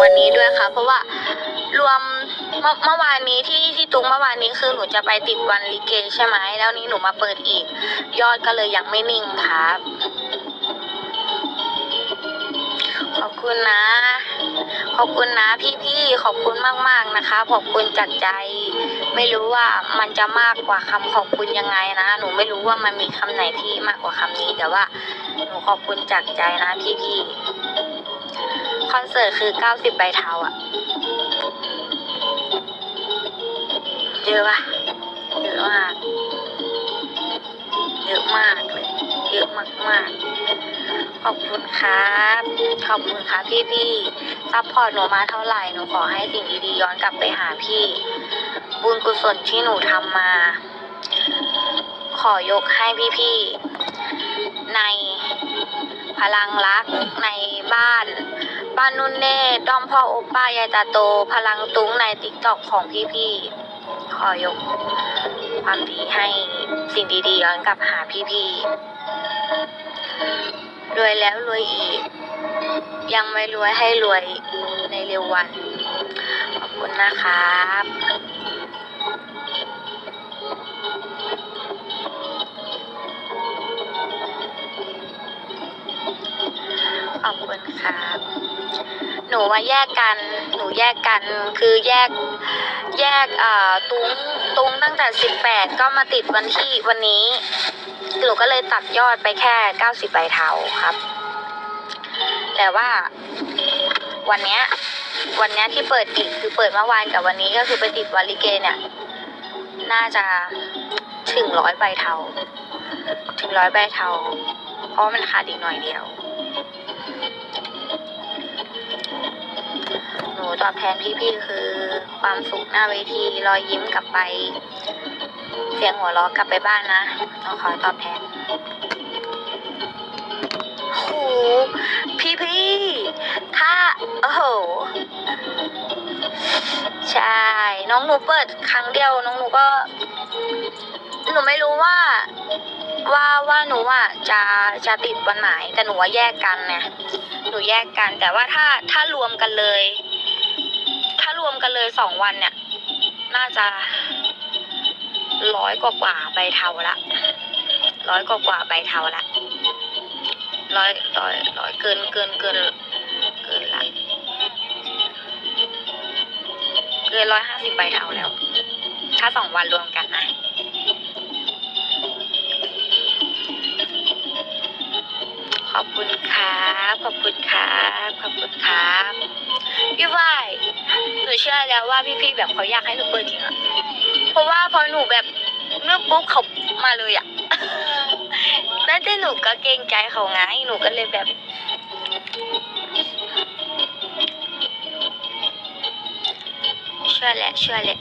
วันนี้ด้วยค่ะ เพราะว่ารวมเมื่อเมื่อวานนี้ที่ที่ตุ้งเมื่อวานนี้คือหนูจะไปติดวันลิเกใช่ไหมแล้วนี้หนูมาเปิดอีก ยอดก็เลยยังไม่นิ่งครับขอบคุณนะ ขอบคุณนะพี่ๆ ขอบคุณมากๆนะคะ ขอบคุณจากใจ ไม่รู้ว่ามันจะมากกว่าคำขอบคุณยังไงนะ หนูไม่รู้ว่ามันมีคำไหนที่มากกว่าคำนี้แต่ว่า หนูขอบคุณจากใจนะพี่ๆ คอนเสิร์ตคือ90ใบเท้าอะเยอะปะเยอะมาก เยอะมากเลย เยอะมากๆขอบคุณครับ ขอบคุณครับพี่พี่ๆซัพพอร์ตหนูมาเท่าไหร่ หนูขอให้สิ่งดีๆย้อนกลับไปหาพี่ บุญกุศลที่หนูทำมา ขอยกให้พี่พี่ๆในพลังรักในบ้าน บ้านุ่นเน่ด้อมพ่อโอป้ายายตาโต พลังตุ้งในติ๊กต็อกของพี่พี่ขอยก ความดีให้สิ่งดีๆย้อนกลับหาพี่พี่รวยแล้วรวยอีก ยังไม่รวยให้รวยในเร็ววัน ขอบคุณนะครับขอบคุณครับ หนูว่าแยกกัน หนูแยกกัน คือแยก แยกเอ่อตุ้ง ตุ้งตั้งแต่สิบแปดก็มาติดวันที่วันนี้ หนูก็เลยตัดยอดไปแค่เก้าสิบใบเทาครับ แต่ว่าวันเนี้ย วันเนี้ยที่เปิดอีกคือเปิดเมื่อวานกับวันนี้ก็คือไปติดวันลิเกเนี่ย น่าจะถึงร้อยใบเทา ถึงร้อยใบเทา เพราะมันขาดอีกหน่อยเดียว ตอบแทนพี่ๆคือความสุขหน้าเวทีรอยยิ้มกลับไป เสียงหัวเราะกลับไปบ้านนะต้องขอตอบแทนโหพี่ๆถ้าโอ้โหใช่ น้องหนูเปิดครั้งเดียว น้องหนูก็หนูไม่รู้ว่า ว่าว่าหนูอะจะจะติดวันไหนแต่หนูว่าแยกกันเนี่ยหนูแยกกันแต่ว่าถ้าถ้ารวมกันเลย ถ้ารวมกันเลยสองวันเนี่ย น่าจะร้อยกว่ากว่าใบเทาละร้อยกว่ากว่าใบเทาละร้อยร้อยร้อยเกินเกินเกินเกินละเกินร้อยห้าสิบใบเทาแล้ว ถ้าสองวันรวมกันนะขอบคุณครับ ขอบคุณครับ ขอบคุณครับพี่ฝ้าย นูเชื่อแล้วว่าพี่ๆแบบเขาอยากให้หนูเปิดจริงอะเพราะว่าพอหนูแบบเลือกปุ๊บเขามาเลยอะแล้วแต่หนูก็เกรงใจเขาไงหนูก็เลยแบบเชื่อแหละเชื่อแหละ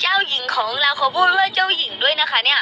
เจ้าหญิงของเราเขาพูดว่าเจ้าหญิงด้วยนะคะ เนี่ย